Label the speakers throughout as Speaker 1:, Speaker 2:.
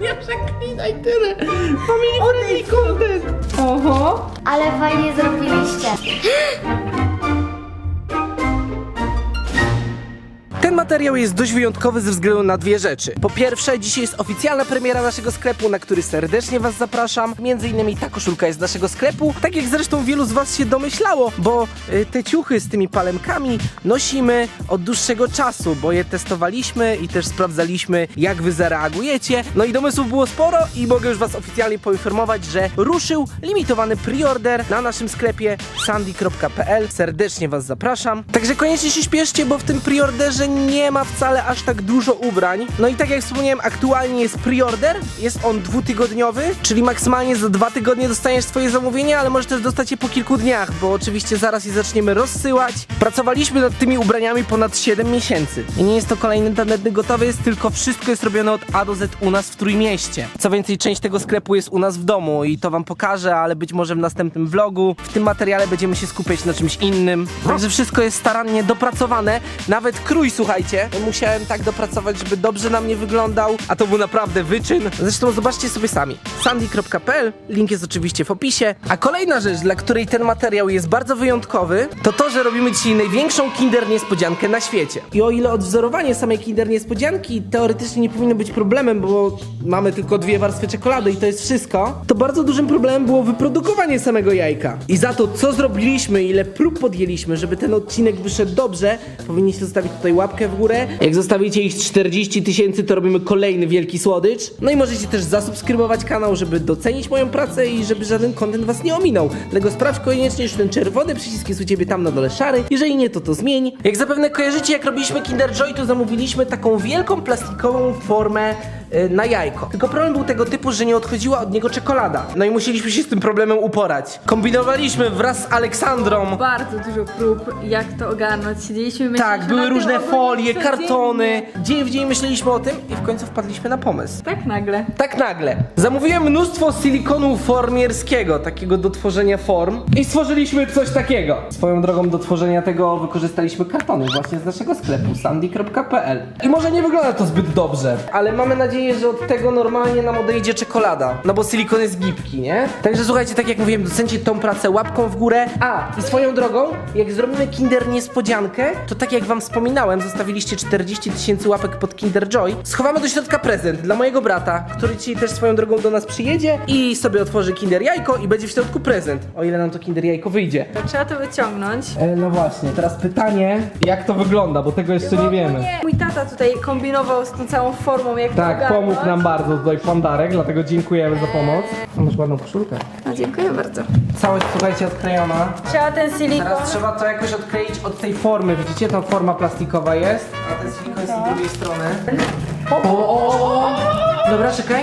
Speaker 1: Nie przeklinaj tyle! Family friendly content! Oho!
Speaker 2: Ale fajnie zrobiliście.
Speaker 1: Ten materiał jest dość wyjątkowy ze względu na dwie rzeczy. Po pierwsze, dzisiaj jest oficjalna premiera naszego sklepu, na który serdecznie Was zapraszam. Między innymi ta koszulka jest z naszego sklepu, tak jak zresztą wielu z Was się domyślało, bo y, te ciuchy z tymi palemkami nosimy od dłuższego czasu, bo je testowaliśmy i też sprawdzaliśmy, jak Wy zareagujecie. No i domysłów było sporo i mogę już Was oficjalnie poinformować, że ruszył limitowany preorder na naszym sklepie sandy.pl. Serdecznie Was zapraszam. Także koniecznie się śpieszcie, bo w tym preorderze nie ma wcale aż tak dużo ubrań. No i tak jak wspomniałem, aktualnie jest preorder, jest on dwutygodniowy, czyli maksymalnie za dwa tygodnie dostaniesz swoje zamówienie, ale możesz też dostać je po kilku dniach, bo oczywiście zaraz je zaczniemy rozsyłać. Pracowaliśmy nad tymi ubraniami ponad 7 miesięcy. I nie jest to kolejny tandetny gotowy, jest tylko wszystko jest robione od A do Z u nas w Trójmieście. Co więcej, część tego sklepu jest u nas w domu i to wam pokażę, ale być może w następnym vlogu. W tym materiale będziemy się skupiać na czymś innym. Także wszystko jest starannie dopracowane. Nawet krój, słuchajcie, musiałem tak dopracować, żeby dobrze na mnie wyglądał, a to był naprawdę wyczyn. Zresztą zobaczcie sobie sami. sandy.pl, link jest oczywiście w opisie. A kolejna rzecz, dla której ten materiał jest bardzo wyjątkowy, to to, że robimy dzisiaj największą Kinder Niespodziankę na świecie. I o ile odwzorowanie samej Kinder Niespodzianki teoretycznie nie powinno być problemem, bo mamy tylko dwie warstwy czekolady i to jest wszystko, to bardzo dużym problemem było wyprodukowanie samego jajka. I za to, co zrobiliśmy, ile prób podjęliśmy, żeby ten odcinek wyszedł dobrze, powinniście zostawić tutaj łapkę w górę. Jak zostawicie ich 40 tysięcy, to robimy kolejny wielki słodycz. No i możecie też zasubskrybować kanał, żeby docenić moją pracę i żeby żaden content was nie ominął. Dlatego sprawdź koniecznie, czy ten czerwony przycisk jest u ciebie tam na dole szary. Jeżeli nie, to to zmień. Jak zapewne kojarzycie, jak robiliśmy Kinder Joy, to zamówiliśmy taką wielką plastikową formę y, na jajko. Tylko problem był tego typu, że nie odchodziła od niego czekolada. No i musieliśmy się z tym problemem uporać. Kombinowaliśmy wraz z Aleksandrą.
Speaker 3: Bardzo dużo prób, jak to ogarnąć. Siedzieliśmy, myśleliśmy
Speaker 1: Tak,
Speaker 3: na
Speaker 1: były
Speaker 3: tym
Speaker 1: różne
Speaker 3: ogólnie
Speaker 1: folie,
Speaker 3: codziennie.
Speaker 1: kartony. Dzień w dzień myśleliśmy o tym i w końcu wpadliśmy na pomysł.
Speaker 3: Tak nagle.
Speaker 1: Tak nagle. Zamówiłem mnóstwo silikonu formierskiego, takiego do tworzenia form i stworzyliśmy coś takiego. Swoją drogą do tworzenia tego wykorzystaliśmy kartony właśnie z naszego sklepu sandy.pl. I może nie wygląda to zbyt dobrze, ale mamy nadzieję, że od tego normalnie nam odejdzie czekolada, no bo silikon jest gibki, nie? Także słuchajcie, tak jak mówiłem, docencie tą pracę łapką w górę. A, i swoją drogą, jak zrobimy Kinder niespodziankę, to tak jak wam wspominałem, zostawiliście 40 tysięcy łapek pod Kinder Joy, schowamy do środka prezent dla mojego brata, który dzisiaj też swoją drogą do nas przyjedzie i sobie otworzy Kinder jajko i będzie w środku prezent, o ile nam to Kinder jajko wyjdzie.
Speaker 3: Trzeba to wyciągnąć.
Speaker 1: E, no właśnie, teraz pytanie, jak to wygląda, bo tego jeszcze nie wiemy.
Speaker 3: Mój tata tutaj kombinował z tą całą formą, jak to
Speaker 1: Tak. Pomógł nam bardzo tutaj pandarek, dlatego dziękujemy za pomoc. Masz ładną koszulkę.
Speaker 3: No, dziękuję bardzo.
Speaker 1: Całość, słuchajcie, odklejona.
Speaker 3: Trzeba ten silikon.
Speaker 1: Teraz trzeba to jakoś odkleić od tej formy. Widzicie, ta forma plastikowa jest, a ten silikon jest z drugiej strony. O, o, o, o. Dobra, czekaj.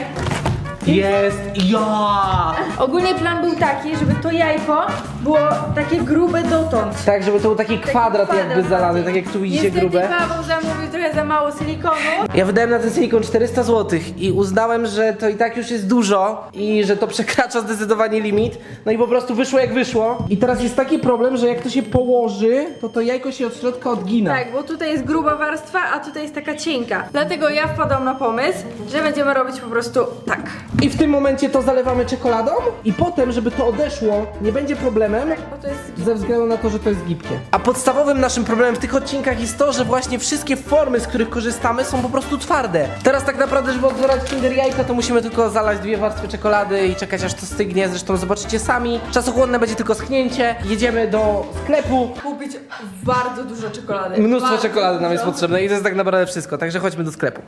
Speaker 1: Jest. Ja!
Speaker 3: Ogólnie plan był taki, żeby to jajko było takie grube dotąd.
Speaker 1: Tak, żeby to był taki kwadrat jakby zalany, tak jak tu widzicie
Speaker 3: Niestety
Speaker 1: grube.
Speaker 3: Paweł zamówił trochę za mało silikonu.
Speaker 1: Ja wydałem na ten silikon 400 zł i uznałem, że to i tak już jest dużo i że to przekracza zdecydowanie limit. No i po prostu wyszło jak wyszło. I teraz jest taki problem, że jak to się położy, to to jajko się od środka odgina.
Speaker 3: Tak, bo tutaj jest gruba warstwa, a tutaj jest taka cienka. Dlatego ja wpadłam na pomysł, że będziemy robić po prostu tak.
Speaker 1: I w tym momencie to zalewamy czekoladą i potem, żeby to odeszło, nie będzie problemem,
Speaker 3: Bo to jest
Speaker 1: ze względu na to, że to jest gibkie. A podstawowym naszym problemem w tych odcinkach jest to, że właśnie wszystkie formy, z których korzystamy, są po prostu twarde. Teraz tak naprawdę, żeby odwzorać Kinder jajko, to musimy tylko zalać dwie warstwy czekolady i czekać aż to stygnie. Zresztą zobaczycie sami. Czasochłonne będzie tylko schnięcie. Jedziemy do sklepu.
Speaker 3: kupić bardzo dużo czekolady.
Speaker 1: Mnóstwo
Speaker 3: Bardzo
Speaker 1: czekolady nam jest
Speaker 3: dużo.
Speaker 1: potrzebne i to jest tak naprawdę wszystko, także chodźmy do sklepu.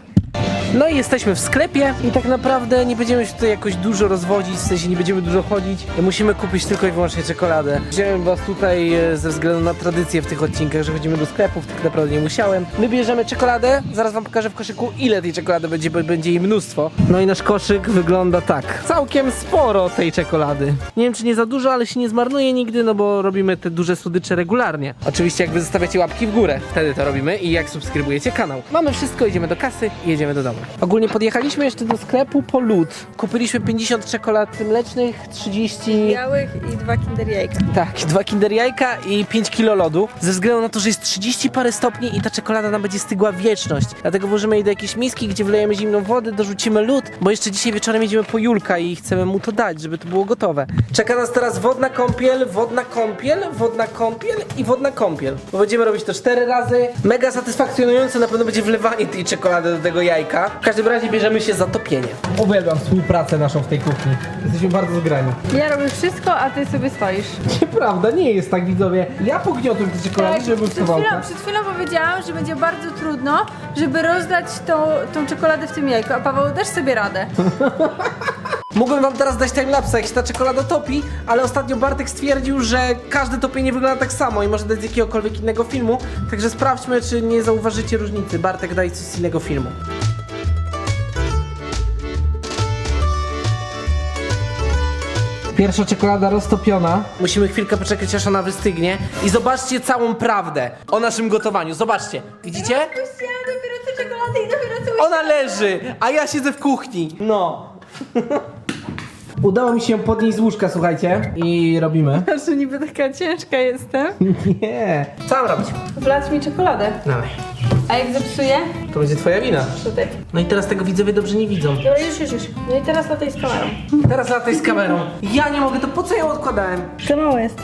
Speaker 1: No i jesteśmy w sklepie i tak naprawdę nie będziemy się tutaj jakoś dużo rozwodzić, w sensie nie będziemy dużo chodzić. Musimy kupić tylko i wyłącznie czekoladę. Wziąłem was tutaj e, ze względu na tradycję w tych odcinkach, że chodzimy do sklepów, tak naprawdę nie musiałem. My bierzemy czekoladę, zaraz wam pokażę w koszyku ile tej czekolady będzie, bo będzie jej mnóstwo. No i nasz koszyk wygląda tak. Całkiem sporo tej czekolady. Nie wiem czy nie za dużo, ale się nie zmarnuje nigdy, no bo robimy te duże słodycze regularnie. Oczywiście jak wy zostawiacie łapki w górę, wtedy to robimy i jak subskrybujecie kanał. Mamy wszystko, idziemy do kasy i jedziemy do domu. Ogólnie podjechaliśmy jeszcze do sklepu po lód. Kupiliśmy 50 czekolad mlecznych, 30...
Speaker 3: Białych i dwa kinder jajka.
Speaker 1: Tak, dwa kinder jajka i 5 kilo lodu. Ze względu na to, że jest 30 parę stopni i ta czekolada nam będzie stygła wieczność. Dlatego włożymy jej do jakiejś miski, gdzie wlejemy zimną wodę, dorzucimy lód, bo jeszcze dzisiaj wieczorem jedziemy po Julka i chcemy mu to dać, żeby to było gotowe. Czeka nas teraz wodna kąpiel, wodna kąpiel, wodna kąpiel i wodna kąpiel. Bo będziemy robić to cztery razy. Mega satysfakcjonujące na pewno będzie wlewanie tej czekolady do tego jajka. W każdym razie bierzemy się za topienie. Uwielbiam współpracę naszą w tej kuchni. Jesteśmy bardzo zgrani.
Speaker 3: Ja robię wszystko, a ty sobie stoisz.
Speaker 1: Nieprawda, nie jest tak widzowie. Ja pogniotłem te czekolady, żeby był
Speaker 3: przed, chwilą, przed chwilą powiedziałam, że będzie bardzo trudno, żeby rozdać tą, tą czekoladę w tym jajku, a Paweł dasz sobie radę.
Speaker 1: Mógłbym wam teraz dać timelapse, jak się ta czekolada topi, ale ostatnio Bartek stwierdził, że każde topienie wygląda tak samo i może dać z jakiegokolwiek innego filmu. Także sprawdźmy, czy nie zauważycie różnicy. Bartek, daj coś z innego filmu. Pierwsza czekolada roztopiona. Musimy chwilkę poczekać, aż ona wystygnie. I zobaczcie całą prawdę o naszym gotowaniu. Zobaczcie, widzicie?
Speaker 3: Puściłam dopiero te czekolady i dopiero co
Speaker 1: Ona leży, a ja siedzę w kuchni. No. Udało mi się podnieść z łóżka, słuchajcie. I robimy.
Speaker 3: że niby taka ciężka jestem.
Speaker 1: Nie. Co mam robić?
Speaker 3: Wlać mi czekoladę.
Speaker 1: Dawaj.
Speaker 3: A jak zepsuję?
Speaker 1: To będzie twoja wina.
Speaker 3: Tutaj.
Speaker 1: No i teraz tego widzowie dobrze nie widzą.
Speaker 3: Dobra, już, już, już. No i teraz lataj z kamerą.
Speaker 1: Teraz lataj z kamerą. Ja nie mogę, to po co ją odkładałem?
Speaker 3: To mało jest.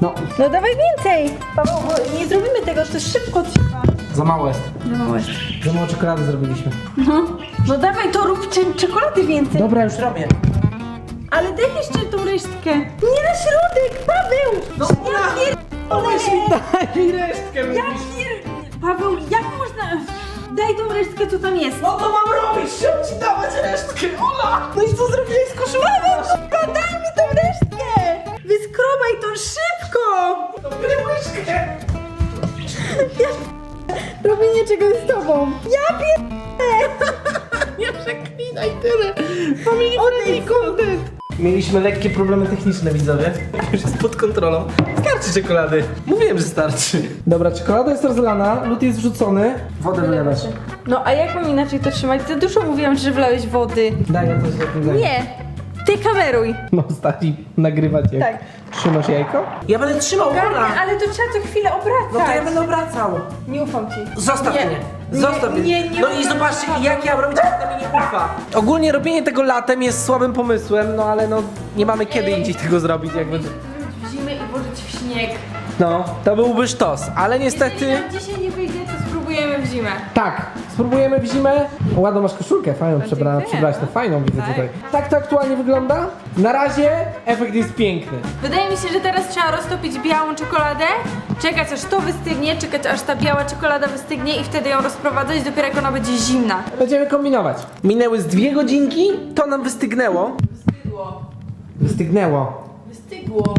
Speaker 1: No,
Speaker 3: No dawaj więcej! Paweł, bo nie zrobimy tego, to szybko trwa.
Speaker 1: za mało jest.
Speaker 3: No mało jest.
Speaker 1: Za mało czekolady zrobiliśmy.
Speaker 3: No, no dawaj to rób cze- czekolady więcej.
Speaker 1: Dobra, już robię.
Speaker 3: Ale daj jeszcze tą resztkę. Nie na środek, Paweł!
Speaker 1: No,
Speaker 3: ja pier...
Speaker 1: Daj mi resztkę,
Speaker 3: Ja pier... Paweł, jak można... Daj tą resztkę, co tam jest.
Speaker 1: No to mam robić, chciałem ci dawać resztkę, Ola! No i co zrobiłeś z koszulą?
Speaker 3: Paweł, daj mi tą resztkę! Wyskrobaj to szybko!
Speaker 1: To bierę łyżkę.
Speaker 3: Robienie czegoś z tobą. Ja pier...
Speaker 1: Nie przeklinaj tyle. Family friendly content. Mieliśmy lekkie problemy techniczne, widzowie. Już jest pod kontrolą. Starczy czekolady. Mówiłem, że starczy. Dobra, czekolada jest rozlana, lód jest wrzucony. Wodę wylewasz.
Speaker 3: No a jak mam inaczej to trzymać? Za dużo mówiłam, że wlałeś wody.
Speaker 1: Daj, ja coś daj.
Speaker 3: Nie! Ty kameruj!
Speaker 1: No, stali nagrywać jak
Speaker 3: Tak.
Speaker 1: trzymasz jajko? Ja będę trzymał, Ola.
Speaker 3: ale to trzeba co chwilę obracać.
Speaker 1: No to ja będę obracał.
Speaker 3: Nie ufam ci.
Speaker 1: Zostaw
Speaker 3: Nie.
Speaker 1: mnie. Zostaw
Speaker 3: Nie,
Speaker 1: mnie.
Speaker 3: nie, nie
Speaker 1: no i zobaczcie, jak ja robię, jak mi nie ufa. Ogólnie robienie tego latem jest słabym pomysłem, no ale no nie mamy kiedy
Speaker 3: Ej.
Speaker 1: indziej tego zrobić, jakby.
Speaker 3: w zimę i włożyć w śnieg.
Speaker 1: No, to byłby sztos, ale niestety...
Speaker 3: Jeżeli nam dzisiaj nie wyjdzie, to spróbujemy w zimę.
Speaker 1: Tak, spróbujemy w zimę. Ładną masz koszulkę, fajną przebrana,
Speaker 3: dziękuję,
Speaker 1: przybrałaś
Speaker 3: no.
Speaker 1: to fajną widzę
Speaker 3: Tak.
Speaker 1: tutaj. Tak to aktualnie wygląda. Na razie efekt jest piękny.
Speaker 3: Wydaje mi się, że teraz trzeba roztopić białą czekoladę, czekać aż to wystygnie, czekać aż ta biała czekolada wystygnie i wtedy ją rozprowadzać, dopiero jak ona będzie zimna.
Speaker 1: Będziemy kombinować. Minęły z dwie godzinki, to nam wystygnęło.
Speaker 3: Wystygło.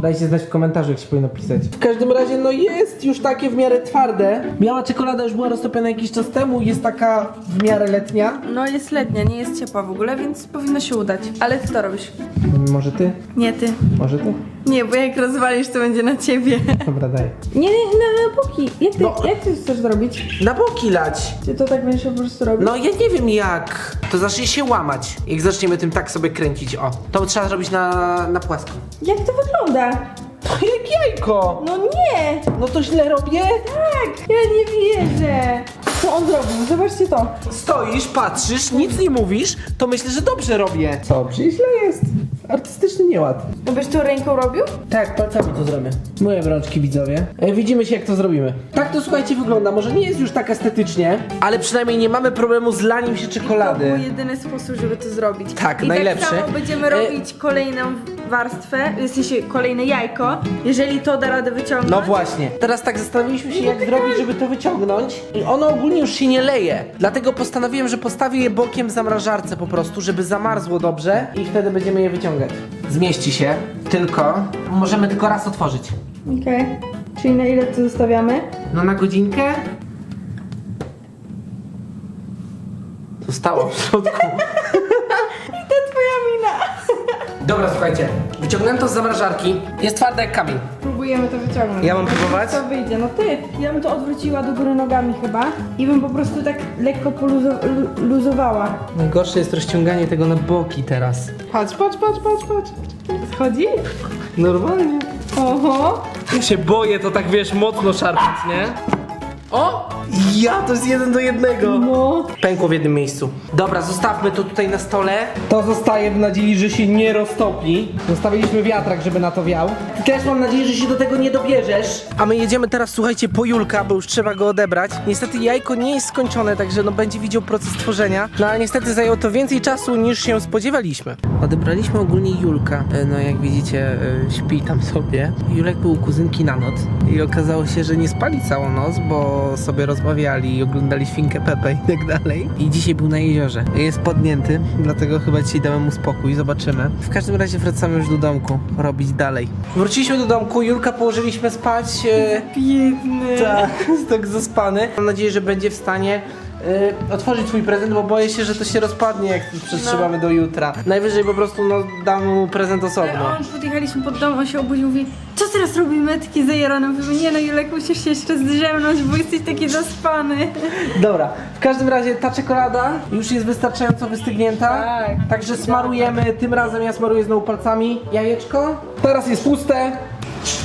Speaker 1: Dajcie znać w komentarzu, jak się powinno pisać. W każdym razie, no jest już takie w miarę twarde. Biała czekolada już była roztopiona jakiś czas temu, jest taka w miarę letnia.
Speaker 3: No jest letnia, nie jest ciepła w ogóle, więc powinno się udać. Ale ty to robisz.
Speaker 1: Może ty?
Speaker 3: Nie ty.
Speaker 1: Może ty?
Speaker 3: Nie, bo jak rozwalisz, to będzie na ciebie.
Speaker 1: Dobra, daj.
Speaker 3: Nie, nie, na, na boki. Jak ty,
Speaker 1: No.
Speaker 3: jak ty chcesz zrobić?
Speaker 1: Na boki lać.
Speaker 3: Ty to tak będziesz po prostu robić?
Speaker 1: No ja nie wiem jak. To zacznie się łamać. Jak zaczniemy tym tak sobie kręcić, o. To trzeba zrobić na, na płasko.
Speaker 3: Jak to wygląda?
Speaker 1: To jak jajko.
Speaker 3: No nie!
Speaker 1: No to źle robię?
Speaker 3: Tak! Ja nie wierzę! Co on zrobił? Zobaczcie to.
Speaker 1: Stoisz, patrzysz, nic nie mówisz, to myślę, że dobrze robię. Co, przecież źle jest. Artystyczny nieład.
Speaker 3: No byś to ręką robił?
Speaker 1: Tak, palcami to zrobię. Moje rączki widzowie. E, widzimy się jak to zrobimy. Tak to słuchajcie wygląda. Może nie jest już tak estetycznie, ale przynajmniej nie mamy problemu z laniem się
Speaker 3: To
Speaker 1: czekolady.
Speaker 3: był jedyny sposób, żeby to zrobić.
Speaker 1: Tak,
Speaker 3: I
Speaker 1: najlepszy.
Speaker 3: tak samo będziemy
Speaker 1: E-
Speaker 3: robić kolejną warstwę, w sensie kolejne jajko. Jeżeli to da radę wyciągnąć.
Speaker 1: No właśnie. Teraz tak zastanowiliśmy się jak zrobić, żeby to wyciągnąć i ono ogólnie już się nie leje. Dlatego postanowiłem, że postawię je bokiem w zamrażarce po prostu, żeby zamarzło dobrze i wtedy będziemy je wyciągać. Zmieści się, tylko możemy tylko raz otworzyć.
Speaker 3: Okej. Czyli na ile to zostawiamy?
Speaker 1: No na godzinkę? Zostało w środku. Dobra, słuchajcie. Wyciągnąłem to z zamrażarki. Jest twarde jak kamień.
Speaker 3: Próbuj Spróbujemy to wyciągnąć.
Speaker 1: Ja mam próbować?
Speaker 3: Co wyjdzie? No ty. Ja bym to odwróciła do góry nogami chyba i bym po prostu tak lekko poluzowała.
Speaker 1: Najgorsze jest rozciąganie tego na boki teraz.
Speaker 3: Patrz, patrz, patrz, patrz, patrz. Schodzi?
Speaker 1: Normalnie.
Speaker 3: Oho.
Speaker 1: Ja się boję to tak wiesz mocno szarpać, nie? O! Ja, to jest jeden do jednego.
Speaker 3: No.
Speaker 1: Pękło w jednym miejscu. Dobra, zostawmy to tutaj na stole. To zostaje w nadziei, że się nie roztopi. Zostawiliśmy wiatrak, żeby na to wiał. Ty też mam nadzieję, że się do tego nie dobierzesz. A my jedziemy teraz, słuchajcie, po Julka, bo już trzeba go odebrać. Niestety jajko nie jest skończone, także no będzie widział proces tworzenia. No ale niestety zajęło to więcej czasu niż się spodziewaliśmy. Odebraliśmy ogólnie Julka. E, No jak widzicie, e, śpi tam sobie. Julek był u kuzynki na noc i okazało się, że nie spali całą noc, bo sobie rozmawiali i oglądali świnkę Pepe i tak dalej. I dzisiaj był na jeziorze. Jest podnięty, dlatego chyba dzisiaj damy mu spokój, zobaczymy. W każdym razie wracamy już do domku, robić dalej. Wróciliśmy do domku, Julka położyliśmy spać. e,
Speaker 3: Biedny.
Speaker 1: tak, jest tak zaspany. Mam nadzieję, że będzie w stanie y, otworzyć swój prezent, bo boję się, że to się rozpadnie, jak przetrzymamy do jutra. Najwyżej po prostu no, dam mu prezent osobno.
Speaker 3: Ale on podjechaliśmy pod dom, on się obudził mówi co teraz robimy? Taki zajarany. Mówimy, nie no Julek, musisz się jeszcze zdrzemnąć, bo jesteś taki zaspany.
Speaker 1: Dobra, w każdym razie ta czekolada już jest wystarczająco wystygnięta.
Speaker 3: Tak.
Speaker 1: Także smarujemy, tym razem ja smaruję znowu palcami jajeczko. Teraz jest puste.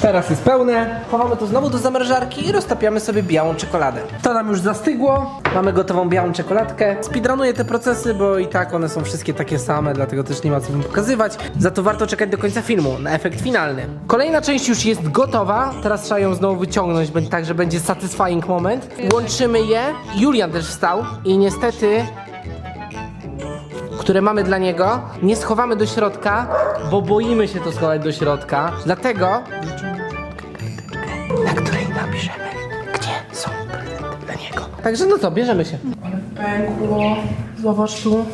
Speaker 1: Teraz jest pełne. Chowamy to znowu do zamrażarki i roztapiamy sobie białą czekoladę. To nam już zastygło. Mamy gotową białą czekoladkę. Speedrunuję te procesy, bo i tak one są wszystkie takie same, dlatego też nie ma co wam pokazywać. Za to warto czekać do końca filmu, na efekt finalny. Kolejna część już jest gotowa. Teraz trzeba ją znowu wyciągnąć, tak, że będzie satisfying moment. Łączymy je. Julian też wstał i niestety które mamy dla niego, nie schowamy do środka, bo boimy się to schować do środka. Dlatego na której napiszemy, gdzie są prezenty dla niego. Także no co, bierzemy się. Ale pękło. Zobacz tu.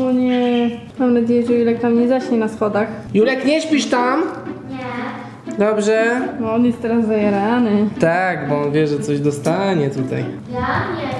Speaker 3: O nie, mam nadzieję, że Julek tam nie zaśnie na schodach.
Speaker 1: Julek, nie śpisz tam?
Speaker 2: Nie.
Speaker 1: Dobrze.
Speaker 3: No on jest teraz zajarany.
Speaker 1: Tak, bo on wie, że coś dostanie tutaj.
Speaker 2: Ja nie.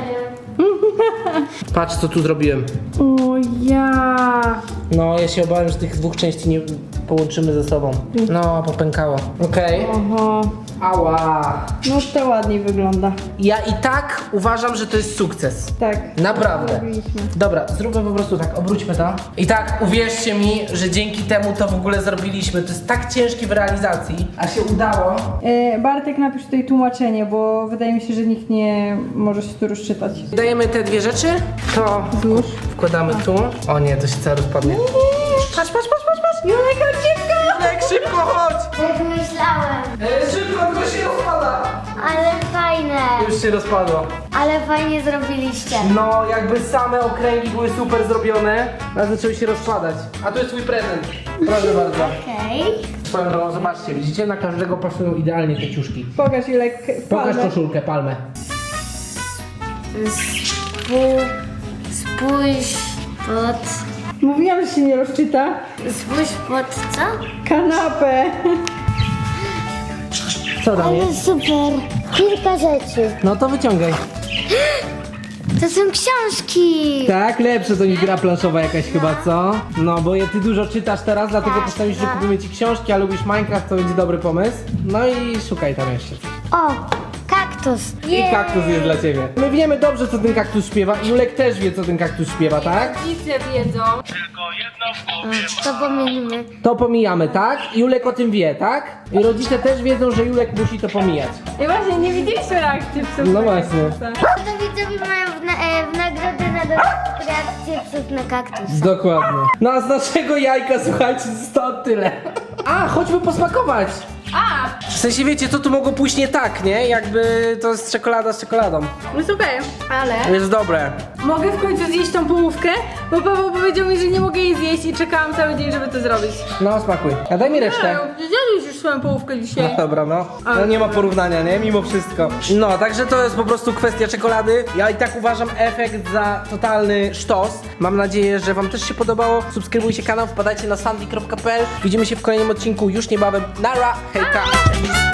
Speaker 1: Patrz, co tu zrobiłem.
Speaker 3: O ja.
Speaker 1: No, ja się obawiam, że tych dwóch części nie połączymy ze sobą. No, popękało. Okej.
Speaker 3: Oho.
Speaker 1: Ała.
Speaker 3: No to ładniej wygląda.
Speaker 1: Ja i tak uważam, że to jest sukces.
Speaker 3: Tak.
Speaker 1: Naprawdę.
Speaker 3: Zrobiliśmy.
Speaker 1: Dobra, zróbmy po prostu tak, obróćmy to. I tak, uwierzcie mi, że dzięki temu to w ogóle zrobiliśmy. To jest tak ciężkie w realizacji, a się udało.
Speaker 3: E, Bartek napisz tutaj tłumaczenie, bo wydaje mi się, że nikt nie może się tu rozczytać.
Speaker 1: Dajemy te dwie rzeczy, to
Speaker 3: Złóż.
Speaker 1: wkładamy tu. O nie, to się całe rozpadnie. Patrz, patrz, patrz, patrz, patrz.
Speaker 3: Julek, chodź szybko!
Speaker 1: Julek, szybko chodź!
Speaker 2: Tak myślałem.
Speaker 1: E, szybko, tylko się rozpada.
Speaker 2: Ale fajne.
Speaker 1: Już się rozpadło.
Speaker 2: Ale fajnie zrobiliście.
Speaker 1: No, jakby same okręgi były super zrobione, a zaczęły się rozpadać. A tu jest twój prezent. Proszę bardzo.
Speaker 2: Okej.
Speaker 1: Swoją drogą, zobaczcie, widzicie? Na każdego pasują idealnie te ciuszki.
Speaker 3: Pokaż Julek
Speaker 1: Pokaż
Speaker 3: palmę.
Speaker 1: koszulkę, palmę.
Speaker 2: Spój... Spójrz pod...
Speaker 3: Mówiłam, że się nie rozczyta.
Speaker 2: Spójrz pod co?
Speaker 3: Kanapę.
Speaker 1: Co tam
Speaker 2: Ale
Speaker 1: jest?
Speaker 2: super. Kilka rzeczy.
Speaker 1: No to wyciągaj.
Speaker 2: To są książki.
Speaker 1: Tak, lepsze to niż gra planszowa jakaś chyba, co? No, bo je- ty dużo czytasz teraz, dlatego
Speaker 2: Tak,
Speaker 1: postanowisz, że
Speaker 2: tak.
Speaker 1: kupimy ci książki, a lubisz Minecraft, to będzie dobry pomysł. No i szukaj tam jeszcze.
Speaker 2: O, kaktus.
Speaker 1: I kaktus jest dla ciebie. My wiemy dobrze, co ten kaktus śpiewa. i Julek też wie, co ten kaktus śpiewa, tak?
Speaker 3: Rodzice wiedzą.
Speaker 2: To pomienimy.
Speaker 1: To pomijamy, tak? Julek o tym wie, tak? I rodzice też wiedzą, że Julek musi to pomijać.
Speaker 3: I właśnie nie widzieliśmy reakcji psów.
Speaker 1: No właśnie.
Speaker 2: To widzowie mają w, na, e, w nagrodę na do- reakcję psów na kaktus.
Speaker 1: Dokładnie. No a z naszego jajka, słuchajcie, zostało tyle. A, chodźmy posmakować.
Speaker 3: A,
Speaker 1: W sensie wiecie, co tu mogło pójść nie tak, nie? Jakby to jest czekolada z czekoladą.
Speaker 3: jest okej, ale
Speaker 1: Jest dobre.
Speaker 3: mogę w końcu zjeść tą połówkę, bo Paweł powiedział mi, że nie mogę jej zjeść i czekałam cały dzień, żeby to zrobić.
Speaker 1: No, smakuj. A daj mi resztę.
Speaker 3: Już swoją połówkę dzisiaj.
Speaker 1: No dobra, no. No nie ma porównania, nie? Mimo wszystko. No, także to jest po prostu kwestia czekolady. Ja i tak uważam efekt za totalny sztos. Mam nadzieję, że wam też się podobało. Subskrybujcie kanał, wpadajcie na sandy.pl. Widzimy się w kolejnym odcinku już niebawem. Nara, hejka!